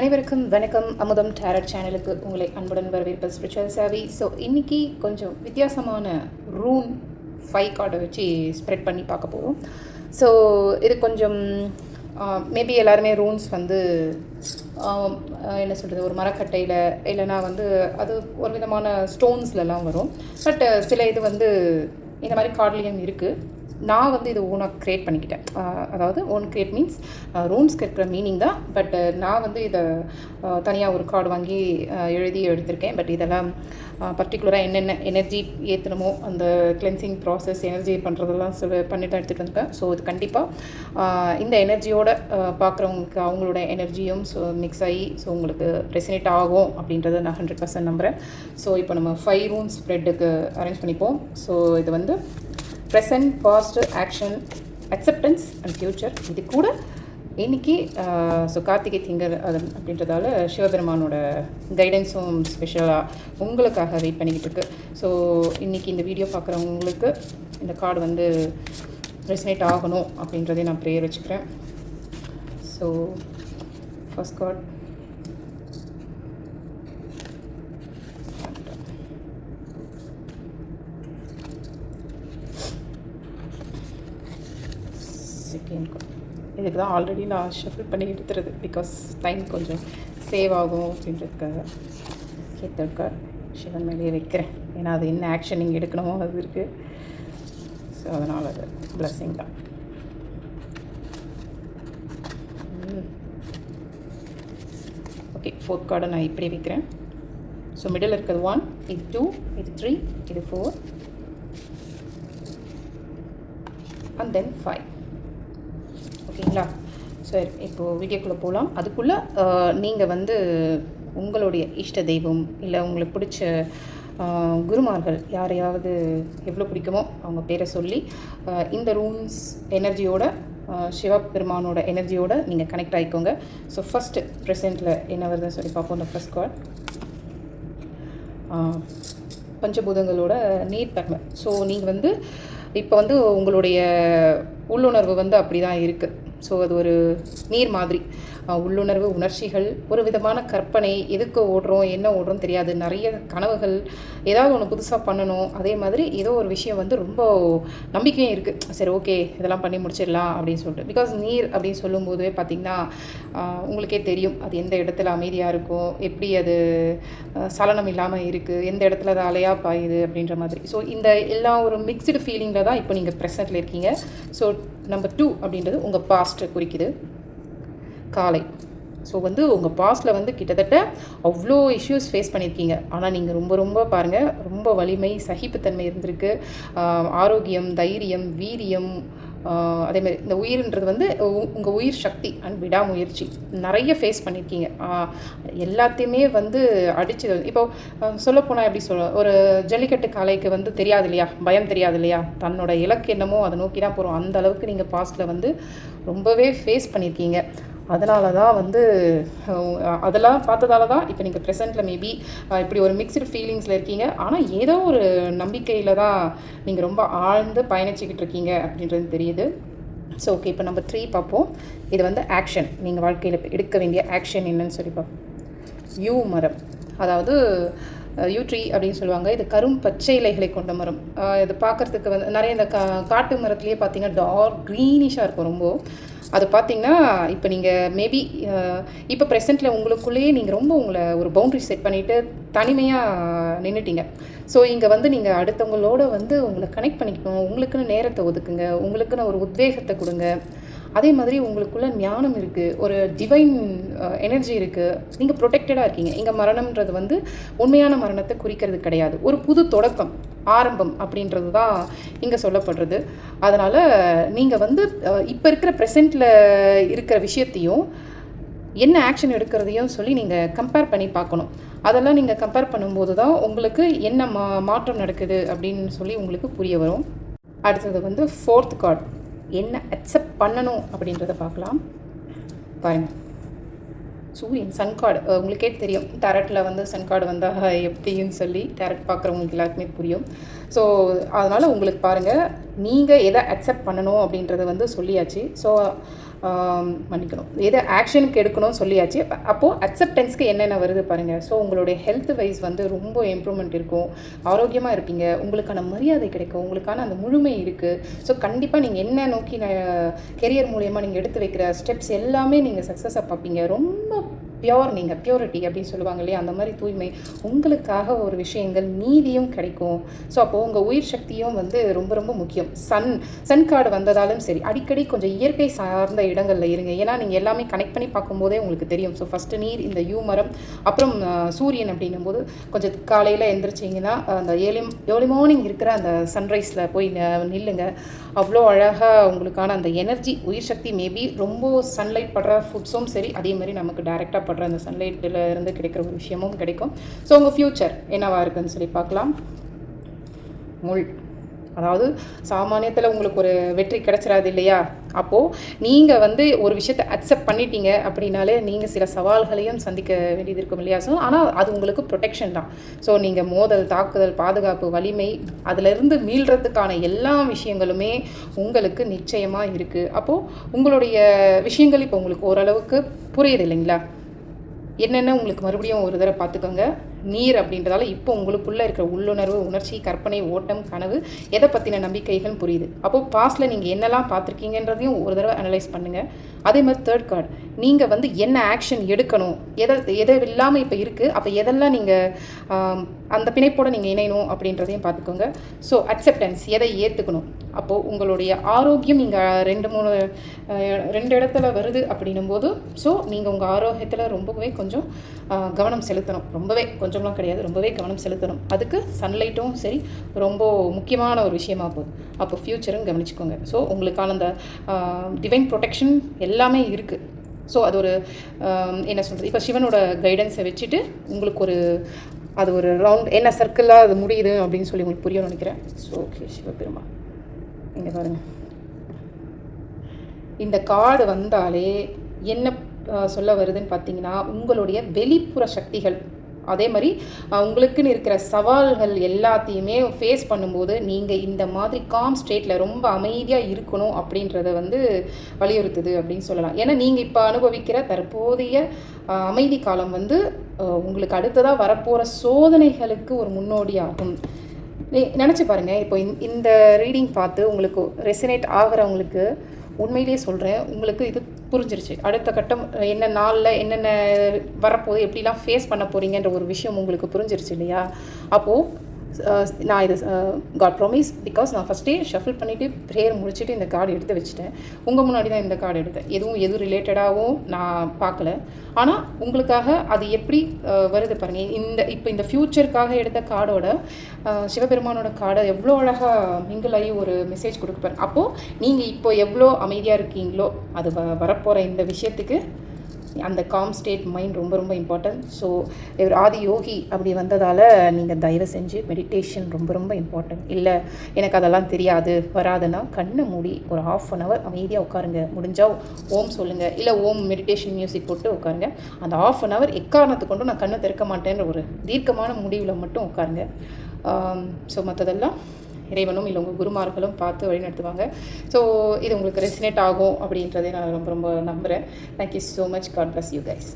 அனைவருக்கும் வணக்கம். அமுதம் டேரட் சேனலுக்கு உங்களை அன்புடன் வரவேற்பது ஸ்பிரிச்சுவல் சாவி ஸோ இன்றைக்கி கொஞ்சம் வித்தியாசமான ரூன் ஃபைவ் கார்டை வச்சு ஸ்ப்ரெட் பண்ணி பார்க்க போகிறோம் ஸோ இது கொஞ்சம் மேபி எல்லாருமே ரூன்ஸ் வந்து என்ன சொல்கிறது ஒரு மரக்கட்டையில் இல்லைன்னா வந்து அது ஒரு விதமான ஸ்டோன்ஸ்லலாம் வரும். பட் சில இது வந்து இந்த மாதிரி கார்ட்லேயும் இருக்குது நான் வந்து இது ஓனாக க்ரியேட் பண்ணிக்கிட்டேன். அதாவது ஓன் க்ரியேட் மீன்ஸ் ரூம்ஸ்க்கு இருக்கிற மீனிங் தான். பட் நான் வந்து இதை தனியாக ஒரு கார்டு வாங்கி எழுதி எடுத்திருக்கேன். பட் இதெல்லாம் பர்டிகுலராக என்னென்ன எனர்ஜி ஏற்றணுமோ அந்த கிளென்சிங் ப்ராசஸ் எனர்ஜி பண்ணுறதெல்லாம் சொல்லி பண்ணி தான் எடுத்துகிட்டு வந்திருக்கேன். ஸோ இது கண்டிப்பாக இந்த எனர்ஜியோட பார்க்குறவங்களுக்கு அவங்களோட எனர்ஜியும் ஸோ மிக்ஸ் ஆகி ஸோ உங்களுக்கு ரெசினேட் ஆகும் அப்படின்றத நான் ஹண்ட்ரட் பர்சன்ட் நம்புகிறேன் ஸோ இப்போ நம்ம ஃபைவ் ரூம் ஸ்ப்ரெட்டுக்கு அரேஞ்ச் பண்ணிப்போம். ஸோ இது வந்து present past action acceptance and future இது கூட இன்னைக்கு ஸோ கார்த்திகை திங்கள் அது அப்படின்றதால சிவபெருமானோட கைடன்ஸும் ஸ்பெஷலாக உங்களுக்காக வெயிட் பண்ணிக்கிட்டு இருக்கு. ஸோ இன்றைக்கி இந்த வீடியோ பார்க்குறவங்களுக்கு இந்த கார்டு வந்து ரெசனேட் ஆகணும் அப்படின்றதே நான் ப்ரேயர் வச்சுக்கிறேன். ஸோ ஃபர்ஸ்ட் கார்டு செகண்ட் இதுக்கு தான் ஆல்ரெடி நான் ஷஃபில் பண்ணி எடுத்துறது. பிகாஸ் டைம் கொஞ்சம் சேவ் ஆகும் அப்படின்றதுக்காக ஓகே சிவன் மேலேயே வைக்கிறேன். ஏன்னா அது என்ன ஆக்ஷன் நீங்கள் எடுக்கணுமோ அது இருக்குது ஸோ அதனால் அது பிளஸ்ஸிங் தான். ஓகே ஃபோர்த் கார்டை நான் இப்படி வைக்கிறேன். ஸோ மிடில் இருக்கிறது ஒன் இது டூ இது த்ரீ இது ஃபோர் அண்ட் தென் ஃபைவ் ஓகேங்களா? சரி இப்போது வீடியோக்குள்ளே போகலாம் அதுக்குள்ளே நீங்கள் வந்து உங்களுடைய இஷ்ட தெய்வம் இல்லை உங்களுக்கு பிடிச்ச குருமார்கள் யாரையாவது எவ்வளோ பிடிக்குமோ அவங்க பேரை சொல்லி இந்த ரூம்ஸ் எனர்ஜியோட சிவபெருமானோட எனர்ஜியோட நீங்கள் கனெக்ட் ஆகிக்கோங்க ஸோ ஃபஸ்ட்டு ப்ரெசென்ட்டில் என்ன வருதுன்னு சொல்லி பார்ப்போம். இந்த ஃபஸ்ட் கார்ட் பஞ்சபூதங்களோட நீர் தன்மை ஸோ நீங்கள் வந்து இப்போ வந்து உங்களுடைய உள்ளுணர்வு வந்து அப்படி தான் இருக்குது ஸோ அது ஒரு நீர் மாதிரி. உள்ளுணர்வு உணர்ச்சிகள் ஒரு விதமான கற்பனை எதுக்கு ஓடுறோம் என்ன ஓடுறோம் தெரியாது. நிறைய கனவுகள் ஏதாவது ஒன்று புதுசாக பண்ணணும். அதே மாதிரி ஏதோ ஒரு விஷயம் வந்து ரொம்ப நம்பிக்கையும் இருக்குது சரி ஓகே இதெல்லாம் பண்ணி முடிச்சிடலாம் அப்படின்னு சொல்லிட்டு. பிகாஸ் நீர் அப்படின்னு சொல்லும்போதே பார்த்திங்கன்னா உங்களுக்கே தெரியும். அது எந்த இடத்துல அமைதியாக இருக்கும் எப்படி அது சலனம் இல்லாமல் இருக்குது எந்த இடத்துல அது அலையாக பாயுது அப்படின்ற மாதிரி. ஸோ இந்த எல்லா ஒரு மிக்ஸ்டு ஃபீலிங்கில் தான் இப்போ நீங்கள் ப்ரெசண்ட்டில் இருக்கீங்க. ஸோ நம்பர் டூ அப்படின்றது உங்கள் பாஸ்ட்டை குறிக்குது. காலை. ஸோ வந்து உங்கள் பாஸில் வந்து கிட்டத்தட்ட அவ்வளோ இஷ்யூஸ் ஃபேஸ் பண்ணியிருக்கீங்க ஆனால் நீங்கள் ரொம்ப ரொம்ப பாருங்கள் ரொம்ப வலிமை சகிப்புத்தன்மை இருந்திருக்கு. ஆரோக்கியம் தைரியம் வீரியம் அதேமாதிரி அதே மாதிரி இந்த உயிர்ன்றது வந்து உங்கள் உயிர் சக்தி அண்ட் விடாமுயற்சி. நிறைய ஃபேஸ் பண்ணியிருக்கீங்க எல்லாத்தையுமே வந்து அடிச்சு இப்போ சொல்லப்போனால் எப்படி சொல்ல ஒரு ஜல்லிக்கட்டு காளைக்கு வந்து தெரியாது இல்லையா? பயம் தெரியாது இல்லையா? தன்னோட இலக்கு என்னமோ அதை நோக்கி தான் போகிறோம் அந்த அளவுக்கு நீங்கள் பாஸ்ட்டில் வந்து ரொம்பவே ஃபேஸ் பண்ணியிருக்கீங்க அதனால தான் வந்து அதெல்லாம் பார்த்ததால தான் இப்போ நீங்கள் ப்ரெசென்ட்டில் மேபி இப்படி ஒரு மிக்சடு ஃபீலிங்ஸில் இருக்கீங்க. ஆனால் ஏதோ ஒரு நம்பிக்கையில் தான் நீங்கள் ரொம்ப ஆழ்ந்து பயணிச்சுக்கிட்டு இருக்கீங்க அப்படின்றது தெரியுது. ஸோ ஓகே இப்போ நம்ம த்ரீ பார்ப்போம். இது வந்து ஆக்ஷன் நீங்கள் வாழ்க்கையில் எடுக்க வேண்டிய ஆக்ஷன் என்னன்னு சொல்லி பார்ப்போம். யூ மரம். அதாவது யூ ட்ரீ அப்படின்னு சொல்லுவாங்க. இது கரும் பச்சை இலைகளை கொண்ட மரம். இது பார்க்குறதுக்கு வந்து நிறைய இந்த கா காட்டு மரத்துலேயே பார்த்தீங்கன்னா டார்க் க்ரீனிஷாக இருக்கும் ரொம்ப. அது பார்த்தீங்கன்னா இப்போ நீங்கள் மேபி இப்போ ப்ரெசென்ட்டில் உங்களுக்குள்ளேயே நீங்கள் ரொம்ப உங்களை ஒரு பவுண்ட்ரி செட் பண்ணிவிட்டு தனிமையாக நின்றுட்டீங்க ஸோ இங்கே வந்து நீங்கள் அடுத்தவங்களோட வந்து உங்களை கனெக்ட் பண்ணிக்கணும். உங்களுக்குன்னு நேரத்தை ஒதுக்குங்க. உங்களுக்குன்னு ஒரு உத்வேகத்தை கொடுங்க. அதே மாதிரி உங்களுக்குள்ள ஞானம் இருக்குது ஒரு டிவைன் எனர்ஜி இருக்குது நீங்கள் ப்ரொடெக்டடாக இருக்கீங்க. இங்கே மரணம்ன்றது வந்து உண்மையான மரணத்தை குறிக்கிறது கிடையாது. ஒரு புது தொடக்கம். ஆரம்பம் அப்படின்றது தான் இங்கே சொல்லப்படுறது. அதனால் நீங்கள் வந்து இப்போ இருக்கிற ப்ரெசண்ட்டில் இருக்கிற விஷயத்தையும் என்ன ஆக்ஷன் எடுக்கிறதையும் சொல்லி நீங்கள் கம்பேர் பண்ணி பார்க்கணும். அதெல்லாம் நீங்கள் கம்பேர் பண்ணும்போது தான் உங்களுக்கு என்ன மா மாற்றம் நடக்குது அப்படின்னு சொல்லி உங்களுக்கு புரிய வரும். அடுத்தது வந்து ஃபோர்த் கார்டு என்ன அக்செப்ட் பண்ணணும் அப்படின்றத பார்க்கலாம். பாருங்கள் சூரியன் சன் கார்டு உங்களுக்கே தெரியும். டேரட்டில் வந்து சன் கார்டு வந்தால் எப்படின்னு சொல்லி டேரட் பார்க்குறவங்களுக்கு எல்லாருக்குமே புரியும். ஸோ அதனால் உங்களுக்கு பாருங்கள் நீங்கள் எதை அக்செப்ட் பண்ணணும் அப்படின்றத வந்து சொல்லியாச்சு. ஸோ மன்னிக்கணும். எதை ஆக்ஷனுக்கு எடுக்கணும்னு சொல்லியாச்சு. அப்போது அக்செப்டன்ஸ்க்கு என்னென்ன வருது பாருங்கள் ஸோ உங்களுடைய ஹெல்த் வைஸ் வந்து ரொம்ப இம்ப்ரூவ்மெண்ட் இருக்கும். ஆரோக்கியமாக இருப்பீங்க. உங்களுக்கான மரியாதை கிடைக்கும். உங்களுக்கான அந்த முழுமை இருக்குது ஸோ கண்டிப்பாக நீங்கள் என்ன நோக்கி கெரியர் மூலயமா நீங்கள் எடுத்து வைக்கிற ஸ்டெப்ஸ் எல்லாமே நீங்கள் சக்ஸஸாக பார்ப்பீங்க. ரொம்ப பியோர் நீங்கள் பியூரிட்டி அப்படின்னு சொல்லுவாங்க இல்லையா? அந்த மாதிரி தூய்மை உங்களுக்காக ஒரு விஷயங்கள் நீதியும் கிடைக்கும். ஸோ அப்போது உங்கள் உயிர் சக்தியும் வந்து ரொம்ப ரொம்ப முக்கியம். சன் சன் கார்டு வந்ததாலும் சரி. அடிக்கடி கொஞ்சம் இயற்கை சார்ந்த இடங்களில் இருங்க. ஏன்னா நீங்கள் எல்லாமே கனெக்ட் பண்ணி பார்க்கும்போதே உங்களுக்கு தெரியும். ஸோ ஃபஸ்ட்டு நீர் இந்த யூ மரம் அப்புறம் சூரியன் அப்படின்னும் போது கொஞ்சம் காலையில் எந்திரிச்சிங்கன்னா அந்த ஏர்லி ஏர்லி மார்னிங் இருக்கிற அந்த சன்ரைஸில் போய் நில்லுங்க. அவ்வளோ அழகாக உங்களுக்கான அந்த எனர்ஜி உயிர் சக்தி மேபி ரொம்ப சன்லைட் படுற ஃபுட்ஸும் சரி. அதே மாதிரி நமக்கு டைரெக்டாக தேவைப்படுற அந்த சன்லைட்டில் இருந்து கிடைக்கிற ஒரு விஷயமும் கிடைக்கும். ஸோ உங்கள் ஃப்யூச்சர் என்னவாக இருக்குதுன்னு சொல்லி பார்க்கலாம். முள் அதாவது சாமானியத்தில் உங்களுக்கு ஒரு வெற்றி கிடைச்சிடாது இல்லையா? அப்போது நீங்கள் வந்து ஒரு விஷயத்தை அக்செப்ட் பண்ணிட்டீங்க அப்படின்னாலே நீங்கள் சில சவால்களையும் சந்திக்க வேண்டியது இருக்கும் இல்லையா? ஸோ ஆனால் அது உங்களுக்கு ப்ரொடெக்ஷன் தான். ஸோ நீங்கள் மோதல் தாக்குதல் பாதுகாப்பு வலிமை அதிலிருந்து மீள்றதுக்கான எல்லா விஷயங்களுமே உங்களுக்கு நிச்சயமாக இருக்குது அப்போது உங்களுடைய விஷயங்கள் இப்போ உங்களுக்கு ஓரளவுக்கு புரியுது இல்லைங்களா? என்னென்ன உங்களுக்கு மறுபடியும் ஒரு தடவை பார்த்துக்கோங்க. நீர் அப்படின்றதால இப்போ உங்களுக்குள்ளே இருக்கிற உள்ளுணர்வு உணர்ச்சி கற்பனை ஓட்டம் கனவு எதை பற்றின நம்பிக்கைகள் புரியுது. அப்போது பாஸ்டில் நீங்கள் என்னெல்லாம் பார்த்துருக்கீங்கன்றதையும் ஒரு தடவை அனலைஸ் பண்ணுங்கள் அதே மாதிரி தேர்ட் கார்டு நீங்கள் வந்து என்ன ஆக்ஷன் எடுக்கணும்? எதை எதை இல்லாமல் இப்போ இருக்குது அப்போ எதெல்லாம் நீங்கள் அந்த பிணைப்போடு நீங்கள் இணையணும் அப்படின்றதையும் பார்த்துக்கோங்க. ஸோ அக்செப்டன்ஸ் எதை ஏற்றுக்கணும் அப்போது உங்களுடைய ஆரோக்கியம் நீங்கள் ரெண்டு மூணு ரெண்டு இடத்துல வருது அப்படின்னும் போது ஸோ நீங்கள் உங்கள் ஆரோக்கியத்தில் ரொம்பவே கொஞ்சம் கவனம் செலுத்தணும். ரொம்பவே கொஞ்சம்லாம் கிடையாது. ரொம்பவே கவனம் செலுத்தணும். அதுக்கு சன்லைட்டும் சரி ரொம்ப முக்கியமான ஒரு விஷயமா போகுது. அப்போ ஃப்யூச்சரும் கவனிச்சுக்கோங்க. ஸோ உங்களுக்கான அந்த டிவைன் ப்ரொடெக்ஷன் எல்லாமே இருக்குது ஸோ அது ஒரு என்ன சொல்கிறது இப்போ சிவனோட கைடன்ஸை வச்சுட்டு உங்களுக்கு ஒரு அது ஒரு ரவுண்ட் என்ன சர்க்கிளாக அது முடியுது அப்படின்னு சொல்லி உங்களுக்கு புரியணும்னு நினைக்கிறேன். ஸோ ஓகே சிவபெருமா இங்கே பாருங்கள் இந்த கார்டு வந்தாலே என்ன சொல்ல வருதுன்னு பார்த்தீங்கன்னா உங்களுடைய வெளிப்புற சக்திகள் அதே மாதிரி உங்களுக்குன்னு இருக்கிற சவால்கள் எல்லாத்தையுமே ஃபேஸ் பண்ணும்போது நீங்கள் இந்த மாதிரி காம் ஸ்டேட்டில் ரொம்ப அமைதியாக இருக்கணும் அப்படின்றத வந்து வலியுறுத்துது அப்படின்னு சொல்லலாம். ஏன்னா நீங்கள் இப்போ அனுபவிக்கிற தற்போதைய அமைதி காலம் வந்து உங்களுக்கு அடுத்ததாக வரப்போகிற சோதனைகளுக்கு ஒரு முன்னோடியாகும் நீ நினச்சி பாருங்கள் இப்போ இந்த- இந்த ரீடிங் பார்த்து உங்களுக்கு ரெசினேட் ஆகிறவங்களுக்கு உண்மையிலேயே சொல்கிறேன் உங்களுக்கு இது புரிஞ்சிருச்சு. அடுத்த கட்டம் என்ன நாளில் என்னென்ன வரப்போகுது எப்படிலாம் ஃபேஸ் பண்ண போகிறீங்கன்ற ஒரு விஷயம் உங்களுக்கு புரிஞ்சிருச்சு இல்லையா? அப்போது Uh, நான் இது காட் ப்ராமிஸ் பிகாஸ் நான் ஃபஸ்ட்டே ஷஃபில் பண்ணிவிட்டு ப்ரேயர் முடிச்சுட்டு இந்த கார்டு எடுத்து வச்சுட்டேன். உங்கள் முன்னாடி தான் இந்த கார்டு எடுத்தேன். எதுவும் எது ரிலேட்டடாகவும் நான் பார்க்கல. ஆனால் உங்களுக்காக அது எப்படி uh, வருது பாருங்கள் இந்த இப்போ இந்த ஃப்யூச்சருக்காக எடுத்த கார்டோட uh, சிவபெருமானோட கார்டை எவ்வளோ அழகாக மிங்கிள் ஆகி ஒரு மெசேஜ் கொடுக்குப்பாரு அப்போது நீங்கள் இப்போ எவ்வளோ அமைதியாக இருக்கீங்களோ அது வ வரப்போகிற இந்த விஷயத்துக்கு அந்த காம் ஸ்டேட் மைண்ட் ரொம்ப ரொம்ப இம்பார்ட்டன்ட் ஸோ இவர் ஆதி யோகி அப்படி வந்ததால் நீங்கள் தயவு செஞ்சு மெடிடேஷன் ரொம்ப ரொம்ப இம்பார்ட்டன்ட் இல்லை எனக்கு அதெல்லாம் தெரியாது வராதுன்னா கண்ணை மூடி ஒரு ஆஃப் அன் ஹவர் அமைதியாக உட்காருங்க. முடிஞ்சால் ஓம் சொல்லுங்கள் இல்லை ஓம் மெடிடேஷன் மியூசிக் போட்டு உட்காருங்க. அந்த ஆஃப் அன் ஹவர் எக்காரணத்து கொண்டும் நான் கண்ணை திறக்க மாட்டேன்ற ஒரு தீர்க்கமான முடிவில் மட்டும் உட்காருங்க. ஸோ மற்றதெல்லாம் இறைவனும் இல்லை உங்கள் குருமார்களும் பார்த்து வழிநடத்துவாங்க ஸோ இது உங்களுக்கு ரெசினேட் ஆகும் அப்படின்றதை நான் ரொம்ப ரொம்ப நம்புகிறேன் thank you so much God bless you guys